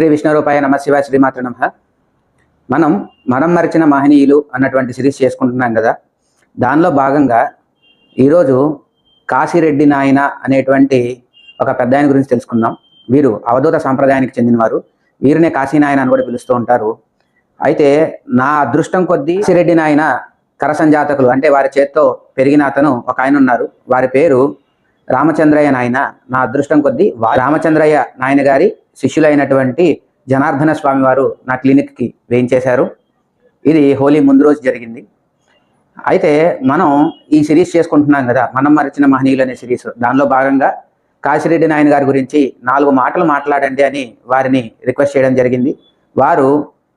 శ్రీ విష్ణురూపాయ నమ శివ శ్రీమాత్ర నమ. మనం మనం మరిచిన మహనీయులు అన్నటువంటి సిరీస్ చేసుకుంటున్నాం కదా. దానిలో భాగంగా ఈరోజు కాశీరెడ్డి నాయన అనేటువంటి ఒక పెద్ద ఆయన గురించి తెలుసుకుందాం. వీరు అవధూత సాంప్రదాయానికి చెందినవారు. వీరినే కాశీ నాయన అని కూడా పిలుస్తూ ఉంటారు. అయితే నా అదృష్టం కొద్దీ కాశీరెడ్డి నాయన కరసంజాతకులు అంటే వారి చేత్తో పెరిగిన అతను ఒక ఆయన ఉన్నారు. వారి పేరు రామచంద్రయ్య నాయన. నా అదృష్టం కొద్దీ రామచంద్రయ్య నాయన గారి శిష్యులైనటువంటి జనార్దన స్వామి వారు నా క్లినిక్కి వేయించేశారు. ఇది హోలీ ముందు రోజు జరిగింది. అయితే మనం ఈ సిరీస్ చేసుకుంటున్నాం కదా మనం మరిచిన మహనీయులు అనే సిరీస్. దానిలో భాగంగా కాశిరెడ్డి నాయన గారి గురించి నాలుగు మాటలు మాట్లాడండి అని వారిని రిక్వెస్ట్ చేయడం జరిగింది. వారు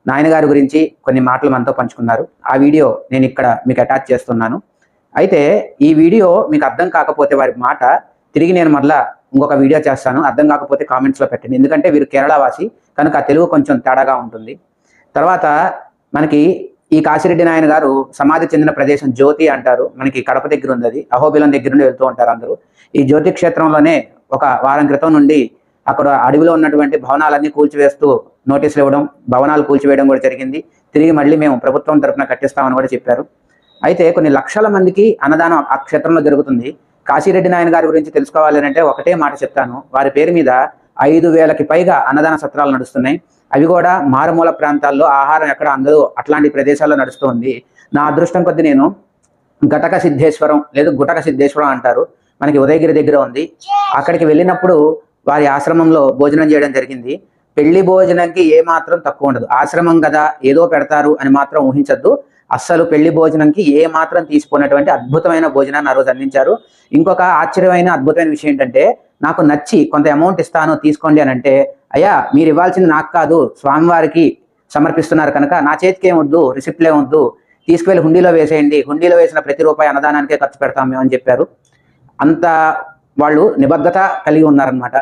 నాయన గారి గురించి కొన్ని మాటలు మనతో పంచుకున్నారు. ఆ వీడియో నేను ఇక్కడ మీకు అటాచ్ చేస్తున్నాను. అయితే ఈ వీడియో మీకు అర్థం కాకపోతే వారి మాట తిరిగి నేను మళ్ళా ఇంకొక వీడియో చేస్తాను. అర్థం కాకపోతే కామెంట్స్లో పెట్టండి. ఎందుకంటే వీరు కేరళ వాసి కనుక తెలుగు కొంచెం తేడాగా ఉంటుంది. తర్వాత మనకి ఈ కాశిరెడ్డి నాయన గారు సమాధి చెందిన ప్రదేశం జ్యోతి అంటారు. మనకి కడప దగ్గర ఉంది అది. అహోబిలం దగ్గర నుండి వెళ్తూ ఉంటారు అందరూ. ఈ జ్యోతి క్షేత్రంలోనే ఒక వారం క్రితం నుండి అక్కడ అడవిలో ఉన్నటువంటి భవనాలన్నీ కూల్చివేస్తూ నోటీసులు ఇవ్వడం భవనాలు కూల్చివేయడం కూడా జరిగింది. తిరిగి మళ్ళీ మేము ప్రభుత్వం తరపున కట్టిస్తామని కూడా చెప్పారు. అయితే కొన్ని లక్షల మందికి అన్నదానం ఆ క్షేత్రంలో జరుగుతుంది. కాశీరెడ్డి నాయన గారి గురించి తెలుసుకోవాలి అంటే ఒకటే మాట చెప్తాను. వారి పేరు మీద ఐదు వేలకి పైగా అన్నదాన సత్రాలు నడుస్తున్నాయి. అవి కూడా మారుమూల ప్రాంతాల్లో ఆహారం ఎక్కడ అందరూ అట్లాంటి ప్రదేశాల్లో నడుస్తుంది. నా అదృష్టం కొద్ది నేను గటక సిద్ధేశ్వరం లేదు గుటక సిద్ధేశ్వరం అంటారు. మనకి ఉదయగిరి దగ్గర ఉంది. అక్కడికి వెళ్ళినప్పుడు వారి ఆశ్రమంలో భోజనం చేయడం జరిగింది. పెళ్ళి భోజనంకి ఏ మాత్రం తక్కువ ఉండదు. ఆశ్రమం కదా ఏదో పెడతారు అని మాత్రం ఊహించద్దు. అస్సలు పెళ్ళి భోజనంకి ఏ మాత్రం తీసుకున్నటువంటి అద్భుతమైన భోజనాన్ని ఆ రోజు అందించారు. ఇంకొక ఆశ్చర్యమైన అద్భుతమైన విషయం ఏంటంటే నాకు నచ్చి కొంత అమౌంట్ ఇస్తాను తీసుకోండి అని అంటే అయ్యా మీరు ఇవ్వాల్సింది నాకు కాదు స్వామివారికి సమర్పిస్తున్నారు కనుక నా చేతికి ఏమొద్దు రిసిప్ట్లే వద్దు తీసుకువెళ్ళి హుండీలో వేసేయండి హుండీలో వేసిన ప్రతి రూపాయి అన్నదానానికే ఖర్చు పెడతాం మేము అని చెప్పారు. అంత వాళ్ళు నిబద్ధత కలిగి ఉన్నారనమాట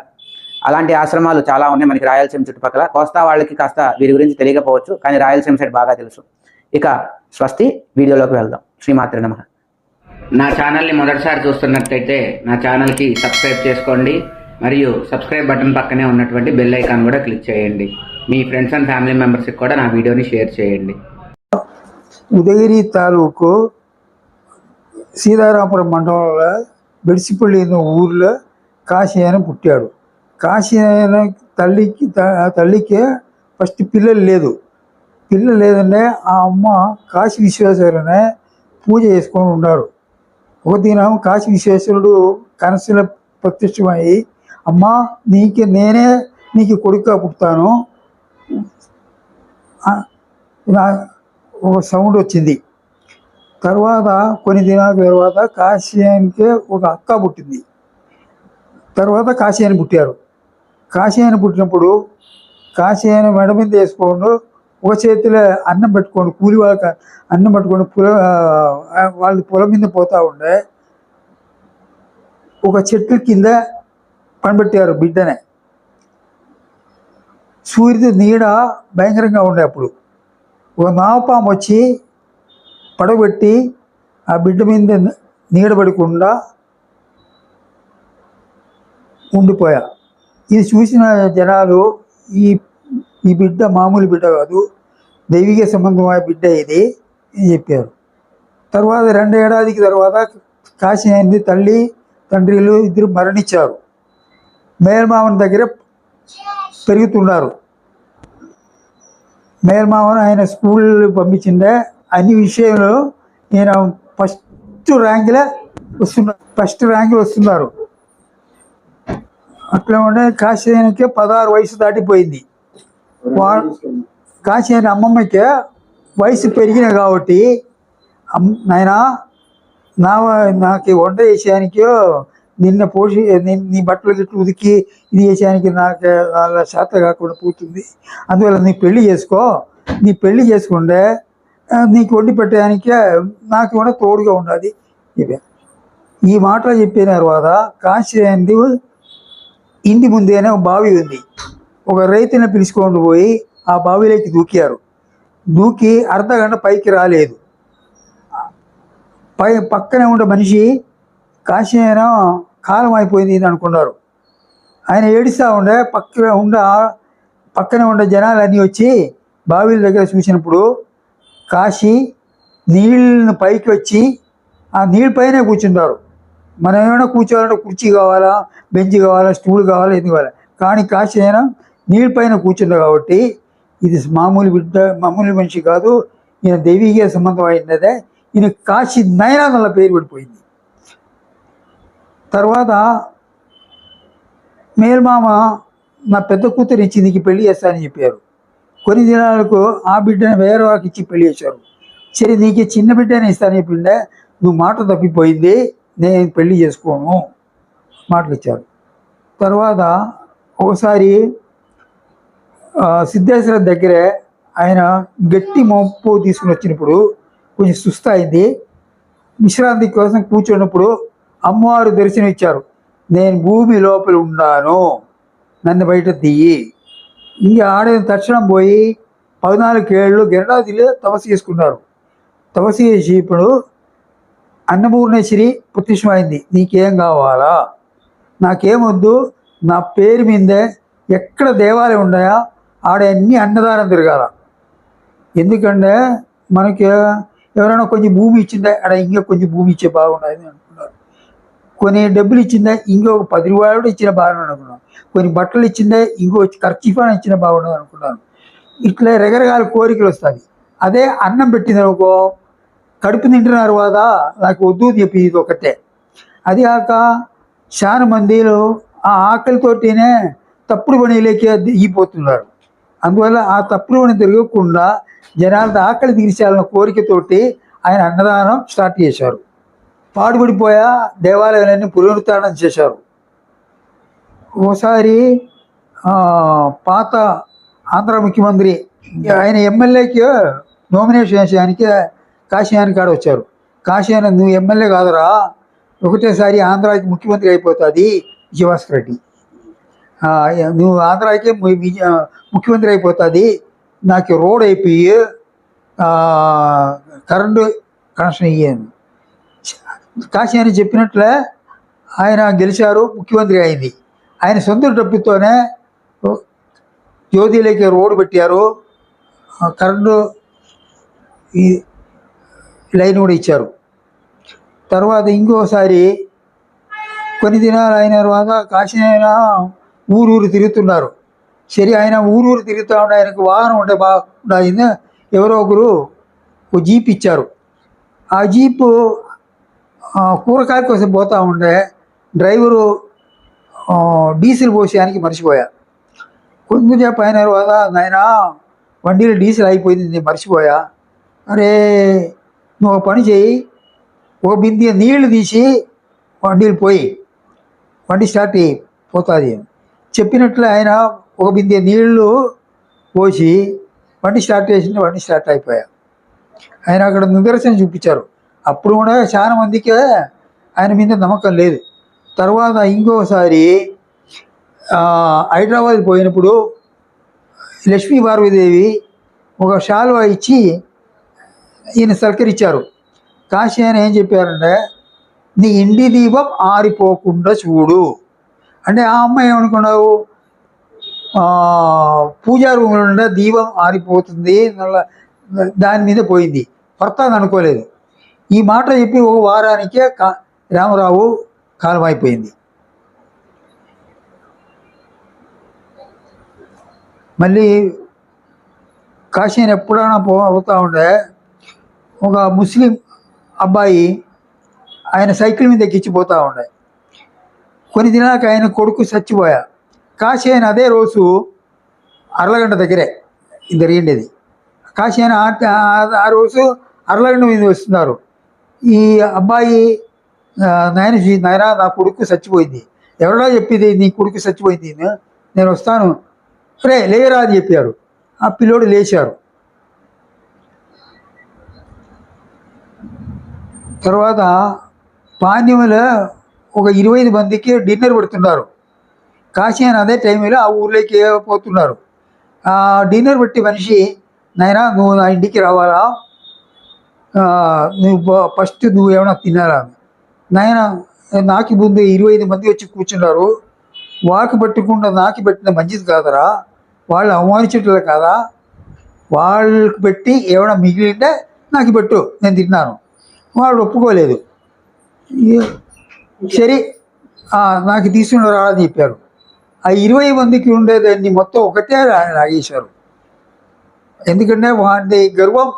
అలాంటి ఆశ్రమాలు చాలా ఉన్నాయి మనకి రాయలసీమ చుట్టుపక్కల. కోస్తా వాళ్ళకి కాస్త వీరి గురించి తెలియకపోవచ్చు కానీ రాయలసీమ సైడ్ బాగా తెలుసు. ఇక స్వస్తి వీడియోలోకి వెళ్దాం. శ్రీమాత్రి నమ. నా ఛానల్ని మొదటిసారి చూస్తున్నట్టయితే నా ఛానల్కి సబ్స్క్రైబ్ చేసుకోండి మరియు సబ్స్క్రైబ్ బటన్ పక్కనే ఉన్నటువంటి బెల్ ఐకాన్ కూడా క్లిక్ చేయండి. మీ ఫ్రెండ్స్ అండ్ ఫ్యామిలీ మెంబర్స్కి కూడా నా వీడియోని షేర్ చేయండి. ఉదయగిరి తాలూకు సీతారామపురం మండలంలో బెడిసిపల్లి అనే ఊర్లో కాశీ ఆయన పుట్టాడు. కాశీ ఆయన తల్లికి తల్లికి ఫస్ట్ పిల్లలు లేదు. పిల్లలు లేదంటే ఆ అమ్మ కాశీ విశ్వేశ్వరునే పూజ చేసుకొని ఉన్నారు. ఒక దినం కాశీ విశ్వేశ్వరుడు కనసులో ప్రత్యక్షమయ్యి అమ్మ నీకు నేనే నీకు కొడుకుగా పుడతాను. నా- ఒక సౌండ్ వచ్చింది. తర్వాత కొన్ని దినాల తర్వాత కాశీయానికి ఒక అక్క పుట్టింది. తర్వాత కాశీయాని పుట్టారు. కాశీయాని పుట్టినప్పుడు కాశీయాని మెడ మీద వేసుకోండు ఒక చేతిలో అన్నం పెట్టుకొని కూలి వాళ్ళకి అన్నం పెట్టుకొని పొల వాళ్ళు పొలం మీద పోతూ ఉండే ఒక చెట్టు కింద పనిపెట్టారు బిడ్డనే. సూర్యుడి నీడ భయంకరంగా ఉండే అప్పుడు. ఒక నావపాము వచ్చి పడగొట్టి ఆ బిడ్డ మీద నీడ పడకుండా ఉండిపోయా. ఇది చూసిన జనాలు ఈ ఈ బిడ్డ మామూలు బిడ్డ కాదు. దైవిక సంబంధమైన బిడ్డ ఇది అని చెప్పారు. తర్వాత రెండు ఏడాదికి తర్వాత కాశీ తల్లి తండ్రిలు ఇద్దరు మరణించారు. మేల్మామన్ దగ్గర పెరుగుతున్నారు. మేల్మామను ఆయన స్కూల్ పంపించిండే. అన్ని విషయంలో నేను ఫస్ట్ ర్యాంకులే వస్తున్నా ఫస్ట్ ర్యాంకులు వస్తున్నారు. అట్లా ఉండే కాశీయానికి పదహారు వయసు దాటిపోయింది. వా అని అమ్మమ్మకి వయసు పెరిగిన కాబట్టి అమ్ నాయనా నా నాకు వంట చేసేయానికి నిన్న పోషి నీ బట్టలు గిట్లు ఉతికి ఇది చేసేయానికి నాకు అలా శాత కాకుండా పోతుంది. అందువల్ల నీ పెళ్ళి చేసుకో. నీ పెళ్ళి చేసుకుంటే నీకు వండి పెట్టడానికి నాకు కూడా తోడుగా ఉండాలి. ఇవే ఈ మాటలు చెప్పిన తర్వాత కాశీ అనేది ఇంటి ముందేనే బావి ఉంది. ఒక రైతుని పిలుచుకొని పోయి ఆ బావిలోకి దూకారు. దూకి అర్ధగంట పైకి రాలేదు. పై పక్కనే ఉన్న మనిషి కాశీ కాలం అయిపోయింది అనుకున్నారు. ఆయన ఏడుస్తూ ఉండే పక్కన ఉన్న పక్కనే ఉండే ఉన్న జనాలన్నీ వచ్చి బావిల దగ్గర చూసినప్పుడు కాశీ నీళ్ళను పైకి వచ్చి ఆ నీళ్ళ పైనే కూర్చుంటారు మనం ఏమైనా కూర్చోవాలంటే కుర్చీ కావాలా బెంచ్ కావాలా స్టూల్ కావాలా ఎందుకు కావాలా? కానీ కాశీ అయినా నీళ్ళ పైన కూర్చుంది కాబట్టి ఇది మామూలు బిడ్డ మామూలు మనిషి కాదు. ఈయన దైవీయ సంబంధం అయినదే. ఈయన కాశీ నయనాథంలో పేరు పడిపోయింది. తర్వాత మేల్మామ నా పెద్ద కూతురు ఇచ్చి నీకు పెళ్ళి చేస్తానని చెప్పారు. కొన్ని దినాలకు ఆ బిడ్డను వేరే వాళ్ళకి ఇచ్చి పెళ్ళి చేశారు. సరే నీకు చిన్న బిడ్డని ఇస్తాను చెప్పిండే నువ్వు మాట తప్పిపోయింది. నేను పెళ్ళి చేసుకోను. మాటలు ఇచ్చారు. తర్వాత ఒకసారి సిద్ధేశ్వర దగ్గరే ఆయన గట్టి మోపు తీసుకుని వచ్చినప్పుడు కొంచెం సుస్తయింది విశ్రాంతి కోసం కూర్చున్నప్పుడు అమ్మవారు దర్శనం ఇచ్చారు. నేను భూమి లోపల ఉన్నాను. నన్ను బయట తీయి. ఇంక ఆడని తక్షణం పోయి పద్నాలుగు ఏళ్ళు గిరినాథులు తపస్సు చేసుకున్నారు. తపస్సు చేసి ఇప్పుడు అన్నపూర్ణేశ్వరి ప్రత్యక్షమైంది నీకేం కావాలా? నాకేమొద్దు నా పేరు మీదే ఎక్కడ దేవాలయం ఉన్నాయా? ఆడ అన్ని అన్నదానం తిరగాల. ఎందుకంటే మనకి ఎవరైనా కొంచెం భూమి ఇచ్చిందా ఆడ ఇంకా కొంచెం భూమి ఇచ్చే బాగుండదు అనుకున్నారు. కొన్ని డబ్బులు ఇంకో ఇంకొక పది రూపాయలు ఇచ్చిన బాగుండదు అనుకున్నాను కొన్ని బట్టలు ఇచ్చిందే ఇంకో ఖర్చీఫాన్ ఇచ్చిన బాగుండదు అనుకున్నాను ఇట్లా రకరకాల కోరికలు వస్తాయి. అదే అన్నం పెట్టింది అనుకో కడుపు తింటున్న తర్వాత నాకు వద్దు చెప్పి ఇది ఒకటే. అది కాక చాలా మందిలో ఆ ఆకలితోటినే తప్పుడు పనిలోకి దిగిపోతున్నారు అందువల్ల ఆ తప్పులోని తిరగకుండా జనాలతో ఆకలి తీర్చాలన్న కోరికతోటి ఆయన అన్నదానం స్టార్ట్ చేశారు. పాడుపడిపోయా దేవాలయాలన్నీ పునరుద్ధరణ చేశారు. ఓసారి పాత ఆంధ్ర ముఖ్యమంత్రి ఆయన ఎమ్మెల్యేకి నామినేషన్ వేసేదానికి కాశీయాని కాడ వచ్చారు. కాశీయాని నువ్వు ఎమ్మెల్యే కాదురా ఒకటేసారి ఆంధ్రాకి ముఖ్యమంత్రి అయిపోతుంది జీవాస్కర్ రెడ్డి. నువ్వు ఆంధ్రాకి విజయ- ముఖ్యమంత్రి అయిపోతుంది. నాకు రోడ్ అయిపోయి కరెంటు కనెక్షన్ ఇయ్యాను కాశీని చెప్పినట్లే ఆయన గెలిచారు ముఖ్యమంత్రి అయింది. ఆయన సొంత డబ్బుతోనే జ్యోతిలోకి రోడ్డు పెట్టారు కరెంటు ఈ లైన్ కూడా ఇచ్చారు. తర్వాత ఇంకోసారి కొన్ని దినాలు అయిన తర్వాత కాశీనా ఊరూరు తిరుగుతున్నారు. సరే ఆయన ఊరూరు తిరుగుతూ ఉంటే ఆయనకు వాహనం ఉంటే బాగుండాయింది ఎవరో ఒకరు ఒక జీప్ ఇచ్చారు. ఆ జీపు కూరగాయల కోసం పోతూ ఉండే డ్రైవరు డీజిల్ పోసేయడానికి మర్చిపోయా. కొంచెంసేపు చెప్ప అయిన తర్వాత ఆయన వండీలో డీజిల్ అయిపోయింది నేను మర్చిపోయా. అరే నువ్వు పని చేయి. ఒక బిందె నీళ్ళు తీసి వండీలు పోయి వండి స్టార్ట్ అయ్యి పోతుంది. చెప్పినట్లు ఆయన ఒక బిందె నీళ్ళు పోసి వండి స్టార్ట్ చేసింది వండి స్టార్ట్ అయిపోయా. ఆయన అక్కడ నిదర్శనం చూపించారు. అప్పుడు కూడా చాలా మందికే ఆయన మీద నమ్మకం లేదు. తర్వాత ఇంకోసారి హైదరాబాద్ పోయినప్పుడు లక్ష్మీ పార్వతీదేవి ఒక శాలువా ఇచ్చి ఈయన సల్కరించారు కాశీ ఆయన ఏం చెప్పారంటే నీ ఇంటి దీపం ఆరిపోకుండా చూడు. అంటే ఆ అమ్మాయి ఏమనుకున్నావు? పూజా రూమ్లో ఉండే దీపం ఆరిపోతుంది నల్ల- దాని మీద పోయింది. భర్త అనుకోలేదు. ఈ మాట చెప్పి ఒక వారానికే కా రామరావు కాలం అయిపోయింది మళ్ళీ కాశీని ఎప్పుడైనా పో అవుతూ ఉండే ఒక ముస్లిం అబ్బాయి ఆయన సైకిల్ మీద ఎక్కించిపోతూ ఉండే. కొన్ని దినాలకు ఆయన కొడుకు చచ్చిపోయా. కాశీ ఆయన అదే రోజు అర్లగంట దగ్గరే ఇది జరిగిండేది కాశీ ఆయన ఆ- రోజు అర్లగంట మీద వస్తున్నారు. ఈ అబ్బాయి నాయన నాయన నా కొడుకు చచ్చిపోయింది. ఎవరో చెప్పింది నీ కొడుకు చచ్చిపోయింది అని. నేను వస్తాను. రే లేరా అని చెప్పారు. ఆ పిల్లోడు లేచారు. తర్వాత పాండ్యంలో ఒక ఇరవై ఐదు మందికి డిన్నర్ పెడుతున్నారు. కాశీయన్ అదే టైంలో ఆ ఊర్లోకి పోతున్నారు. డిన్నర్ పెట్టి మనిషి నాయనా నువ్వు నా ఇంటికి రావాలా? నువ్వు ఫస్ట్ నువ్వు ఏమైనా తినాలా? నాయన నాకి ముందు ఇరవై ఐదు మంది వచ్చి కూర్చున్నారు. వాకి పట్టకుండా నాకి పెట్టిన మంచిది కాదరా. వాళ్ళు అవమానించట్లేదు కాదా? వాళ్ళకి పెట్టి ఏమైనా మిగిలింటే నాకు పెట్టు నేను తిన్నాను వాళ్ళు ఒప్పుకోలేదు. సరే నాకు తీసుకుని రాదని చెప్పారు. ఆ ఇరవై మందికి ఉండేదాన్ని మొత్తం ఒకటే లా- లాగేశారు. ఎందుకంటే వాడి గర్వం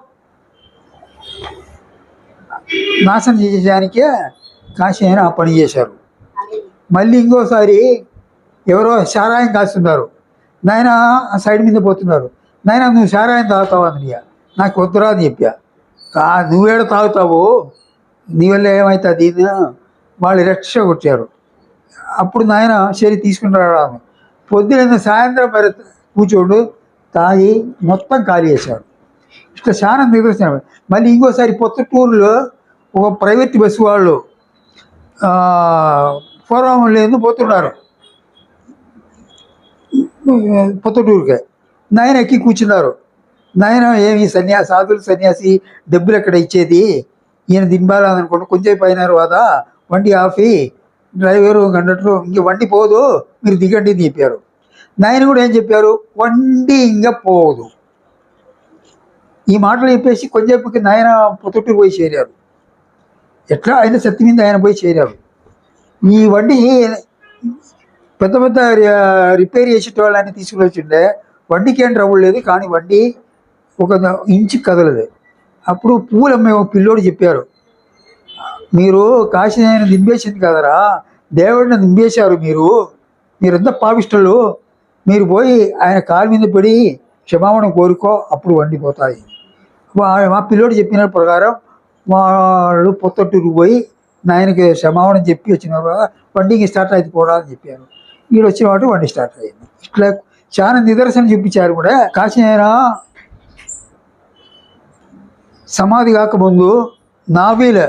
నాశనం చేసేదానికే కాశీ ఆయన ఆ పని చేశారు. మళ్ళీ ఇంకోసారి ఎవరో సారాయం కాస్తున్నారు. నాయన ఆ సైడ్ మీద పోతున్నారు. నాయన నువ్వు సారాయం తాగుతావు అని నాకు వద్దురా అని చెప్పా. నువ్వేడ తాగుతావు? నీ వల్ల ఏమవుతుంది వాళ్ళు రక్ష కొట్టారు. అప్పుడు నాయన సరే తీసుకుని రావడం పొద్దున సాయంత్రం మరి కూర్చోడు తాగి మొత్తం ఖాళీ చేశారు ఇట్లా చాలా నిదర్శనం మళ్ళీ ఇంకోసారి పొత్తటూరులో ఒక ప్రైవేట్ బస్సు వాళ్ళు పూర్వం లేదు పోతున్నారు. పొత్తటూరుకే నాయన ఎక్కి కూర్చున్నారు. నాయన ఏమి సన్యాసి సాధులు సన్యాసి డబ్బులు ఎక్కడ ఇచ్చేది? ఈయన దింబాలని అనుకోండి కొంచెం పైన కదా. వండి ఆఫీ డ్రైవరు కండక్టరు ఇంక వండి పోదు మీరు దిగండి అని చెప్పారు. నాయన కూడా ఏం చెప్పారు? వండి ఇంకా పోదు. ఈ మాటలు చెప్పేసి కొంచెంకి నాయన పొత్తటూరు పోయి చేరారు. ఎట్లా? ఆయన శక్తి మీద ఆయన పోయి చేరారు. ఈ వండి పెద్ద పెద్ద రి- రిపేర్ చేసేట వాళ్ళని తీసుకుని వచ్చిండే వడ్డీకి ఏం ట్రబుల్ లేదు కానీ వండి ఒక ఇంచు కదలదు. అప్పుడు పూలు అమ్మే పిల్లోడు చెప్పారు. మీరు కాశీ ఆయన దింపేసింది కదరా? దేవుడిని దింపేశారు మీరు. మీరంతా పాపిష్టలు. మీరు పోయి ఆయన కాలు మీద పడి క్షమాపణ కోరుకో అప్పుడు వండిపోతాయి. మా పిల్లోడు చెప్పిన ప్రకారం వాళ్ళు పొత్తట్టూరు పోయి నాయనకి క్షమాపణ చెప్పి వచ్చిన తర్వాత వండికి స్టార్ట్ అయిపోవడం అని చెప్పారు. వీడు వచ్చిన వాటి వండి స్టార్ట్ అయింది. ఇట్లా చాలా నిదర్శనం చూపించారు కూడా. కాశీనాయన సమాధి కాకముందు నావీల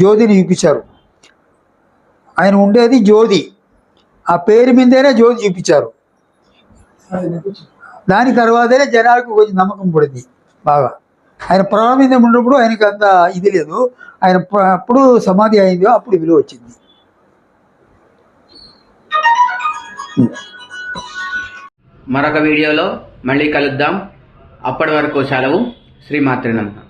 జ్యోతిని చూపించారు ఆయన ఉండేది జ్యోతి. ఆ పేరు మీదనే జ్యోతి చూపించారు. దాని తర్వాతనే జనాలకు కొంచెం నమ్మకం పడింది బాగా. ఆయన ప్రాణం మీద ఉన్నప్పుడు ఆయనకి అంత ఇది లేదు. ఆయన అప్పుడు సమాధి అయిందో అప్పుడు విలువ వచ్చింది. మరొక వీడియోలో మళ్ళీ కలుద్దాం. అప్పటి వరకు సెలవు. శ్రీమాత్రి నమః.